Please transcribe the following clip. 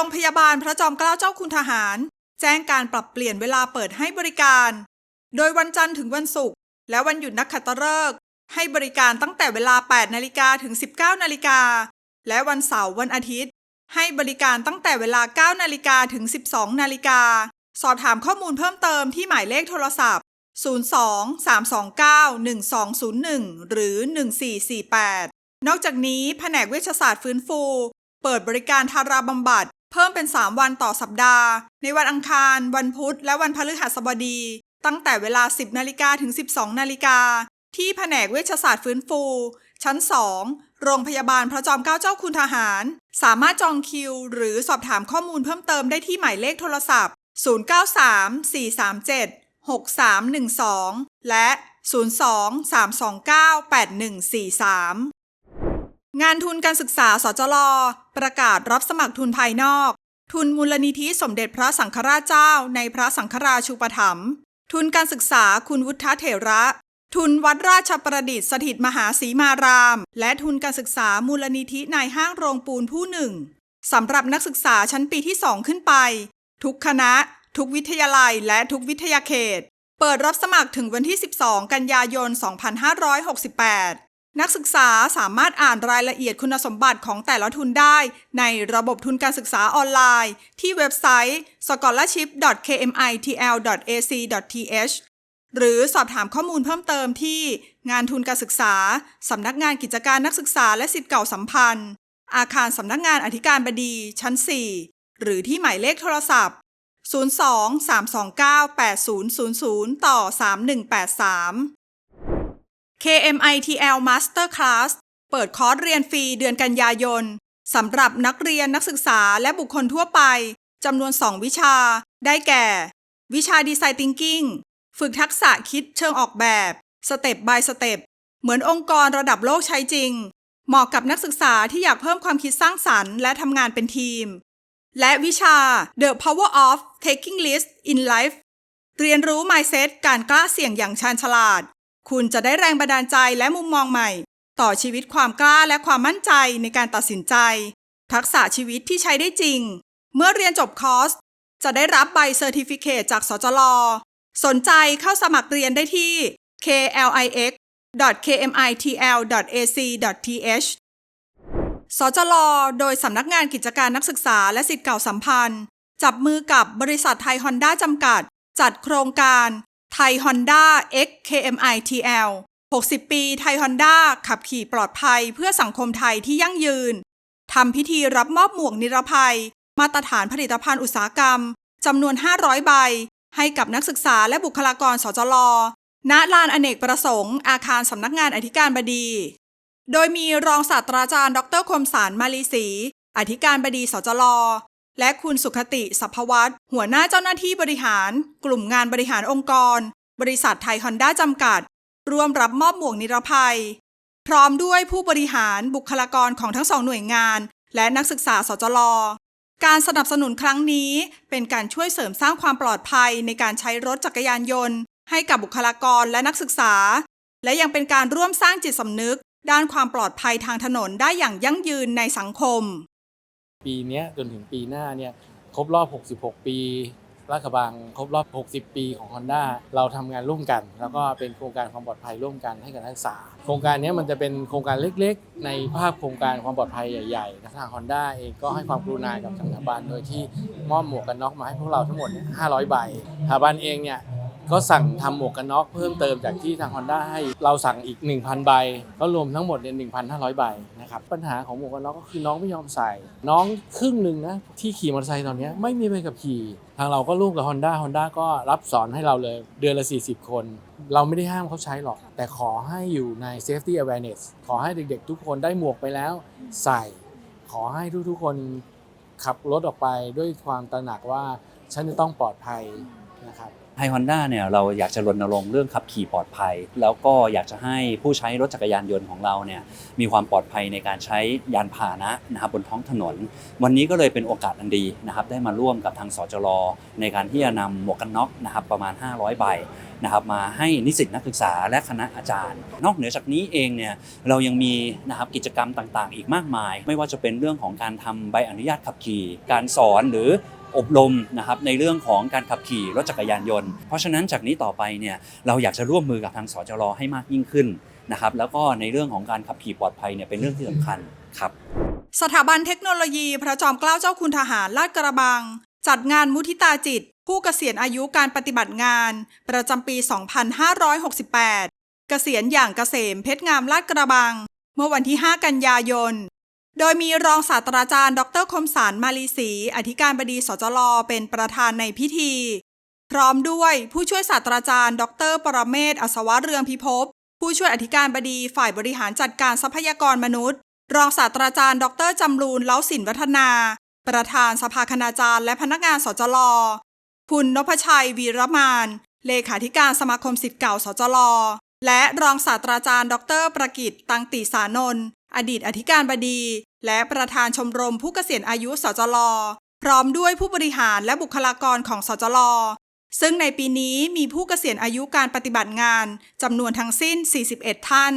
รงพยาบาลพระจอมเกล้าเจ้าคุณทหาร แจ้งการปรับเปลี่ยนเวลาเปิดให้บริการ โดยวันจันทร์ถึงวันศุกร์และวันหยุดนักขัตฤกษ์ให้บริการตั้งแต่เวลา 8 นาฬิกาถึง 19 นาฬิกา และวันเสาร์วันอาทิตย์ ให้บริการตั้งแต่เวลา 9 นาฬิกาถึง 12 นาฬิกา สอบถามข้อมูลเพิ่มเติมที่หมายเลขโทรศัพท์ 02 329 1201 หรือ 1448 นอกจากนี้แผนกเวชศาสตร์ฟื้นฟู เปิดบริการทาราบำบัด เพิ่มเป็น 3 วันต่อสัปดาห์ ในวันอังคาร วันพุธ และวันพฤหัสบดี ตั้งแต่เวลา 10นาฬิกาถึง 12นาฬิกาที่แผนกเวชศาสตร์ฟื้นฟู ชั้น 2 โรงพยาบาลพระจอมเกล้าเจ้าคุณทหาร สามารถจองคิว หรือสอบถามข้อมูลเพิ่มเติมได้ที่หมายเลขโทรศัพท์ 093 437 6312 และ 02 329 8143 งานทุนการศึกษา สจล ประกาศรับสมัครทุนภายนอก ทุนมูลนิธิสมเด็จพระสังฆราชเจ้า ในพระสังฆราชูปถัมภ์ ทุนการศึกษาคุณวุฒเถระ ทุนวัดราชประดิษฐ์สถิตมหาศรีมาราม และทุนการศึกษามูลนิธินายห้างโรงปูนผู้หนึ่งสำหรับนักศึกษาชั้นปีที่2ขึ้นไป ทุกคณะ ทุกวิทยาลัยและทุกวิทยาเขต เปิดรับสมัครถึงวันที่ 12 กันยายน 2568 นักศึกษาสามารถอ่านรายละเอียดคุณสมบัติของแต่ละทุนได้ ในระบบทุนการศึกษาออนไลน์ ที่เว็บไซต์ scholarship.kmitl.ac.th หรือสอบถามข้อมูลเพิ่มเติมที่งานทุนการศึกษา สำนักงานกิจการนักศึกษาและสิทธิ์เก่าสัมพันธ์ อาคารสำนักงานอธิการบดีชั้น 4 หรือที่หมายเลขโทรศัพท์ 02 329 8000 ต่อ 3183 KMITL Master Class เปิดคอร์สเรียนฟรีเดือนกันยายนสำหรับนักเรียนนักศึกษาและบุคคลทั่วไปจำนวน 2 วิชา ได้แก่ วิชา Design Thinking ฝึกทักษะคิดเชิงออกแบบสเต็ป by สเต็ปเหมือนองค์กรระดับโลกใช้จริง เหมาะกับนักศึกษาที่อยากเพิ่มความคิดสร้างสรรค์และทำงานเป็นทีม และวิชา The Power of Taking Risk in Life เรียนรู้ mindset การกล้าเสี่ยงอย่างชาญฉลาด คุณจะได้แรงบันดาลใจและมุมมองใหม่ ต่อชีวิตความกล้าและความมั่นใจในการตัดสินใจ ทักษะชีวิตที่ใช้ได้จริง เมื่อเรียนจบคอร์ส จะได้รับใบเซอร์ติฟิเคตจากสจลสนใจเข้าสมัครเรียนได้ที่ klix.kmitl.ac.th สจลโดยสำนักงานกิจการนักศึกษาและสิทธิ์เก่าสัมพันธ์ จับมือกับบริษัทไทยฮอนด้าจำกัด จัดโครงการ ไทยฮอนด้า X KMITL 60 ปีไทยฮอนด้าขับขี่ปลอดภัยเพื่อสังคมไทยที่ยั่งยืน ทำพิธีรับมอบหมวกนิรภัย มาตรฐานผลิตภัณฑ์อุตสาหกรรม จำนวน 500 ใบ ให้กับนักศึกษาและบุคลากรสจลณลานอเนกประสงค์ อาคารสำนักงานอธิการบดี โดยมีรองศาสตราจารย์ ดรคมสารมาลีศรีอธิการบดีสจล และคุณสุขติสัพวัตหัวหน้าเจ้าหน้าที่บริหาร กลุ่มงานบริหารองค์กร บริษัทไทยฮอนด้าจำกัด ร่วมรับมอบหมวกนิรภัย พร้อมด้วยผู้บริหารบุคลากรของทั้งสองหน่วยงาน และนักศึกษาสจลการสนับสนุนครั้งนี้เป็นการช่วยเสริมสร้างความปลอดภัยในการใช้รถจักรยานยนต์ ให้กับบุคลากรและนักศึกษา และยังเป็นการร่วมสร้างจิตสำนึก ด้านความปลอดภัยทางถนนได้อย่างยั่งยืนในสังคม ปีนี้จนถึงปีหน้าเนี่ยครบรอบ 66 ปีลาดกระบังครบรอบ 60 ปีของ Honda เราทำงานร่วมกัน แล้วก็เป็นโครงการความปลอดภัยร่วมกันให้กับนักศึกษา โครงการนี้มันจะเป็นโครงการเล็กๆ ในภาพโครงการความปลอดภัยใหญ่ๆ ทาง Honda เองก็ให้ความกรุณากับสถาบันโดยที่มอบหมวกกันน็อกมาให้พวกเราทั้งหมด 500 ใบสถาบันเองเนี่ย ก็สั่งทำหมวกกันน็อกเพิ่มเติมจากที่ทาง Honda ให้เราสั่งอีก 1,000 ใบ ก็รวมทั้งหมดเนี่ย1,500 ใบนะครับปัญหาของหมวกกันน็อกก็คือน้องไม่ยอมใส่ น้องครึ่งหนึ่งนะที่ขี่มอเตอร์ไซค์ตอนนี้ไม่มีใบขับขี่ทางเราก็ร่วมกับ Honda Honda ก็รับสอนให้เราเลยเดือนละ 40 คน เราไม่ได้ห้ามเขาใช้หรอก แต่ขอให้อยู่ใน safety awareness ขอให้เด็กๆ ทุกคนได้หมวกไปแล้วใส่ ขอให้ทุกๆคนขับรถออกไปด้วยความตระหนักว่าฉันจะต้องปลอดภัยนะครับ ทยฮอนด้าเนี่ยเราอยากจะรณรงค์เรื่องขับขี่ปลอดภัย แล้วก็อยากจะให้ผู้ใช้รถจักรยานยนต์ของเราเนี่ยมีความปลอดภัยในการใช้ยานพาหนะนะครับบนท้องถนน วันนี้ก็เลยเป็นโอกาสอันดีนะครับได้มาร่วมกับทางสจรในการที่จะนำหมวกกันน็อกนะครับประมาณ 500 ใบนะครับมาให้นิสิตนักศึกษาและคณะอาจารย์ นอกเหนือจากนี้เองเนี่ยเรายังมีนะครับกิจกรรมต่างๆ อีกมากมาย ไม่ว่าจะเป็นเรื่องของการทำใบอนุญาตขับขี่ การสอนหรือ อบรมนะครับในเรื่องของการขับขี่รถจักรยานยนต์ เพราะฉะนั้นจากนี้ต่อไปเนี่ยเราอยากจะร่วมมือกับทางสจรให้มากยิ่งขึ้นนะครับแล้วก็ในเรื่องของการขับขี่ปลอดภัยเนี่ยเป็นเรื่องที่สำคัญครับสถาบันเทคโนโลยีพระจอมเกล้าเจ้าคุณทหารลาดกระบัง จัดงานมุทิตาจิต ผู้เกษียณอายุการปฏิบัติงาน ประจำปี 2568 เกษียณอย่างเกษมเพชรงามลาดกระบัง เมื่อวันที่ 5 กันยายน โดยมีรองศาสตราจารย์ ดรคมสารมาลีศรีอธิการบดีสจลเป็นประธานในพิธี พร้อมด้วยผู้ช่วยศาสตราจารย์ ดร ปรเมศอัศวะเรืองพิภพผู้ช่วยอธิการบดีฝ่ายบริหารจัดการทรัพยากรมนุษย์ รองศาสตราจารย์ ดรจำรูนเล้าสินวัฒนา ประธานสภาคณาจารย์ และพนักงานสจลคุณนพชัยวีรมาน เลขาธิการสมาคมสิทธิ์เก่าสจลและรองศาสตราจารย์ ดร ประกิตตังติสานนท์อดีตอธิการบดี และประธานชมรมผู้เกษียณอายุสจลพร้อมด้วยผู้บริหารและบุคลากรของสจลซึ่งในปีนี้มีผู้เกษียณอายุการปฏิบัติงานจำนวนทั้งสิ้น 41 ท่าน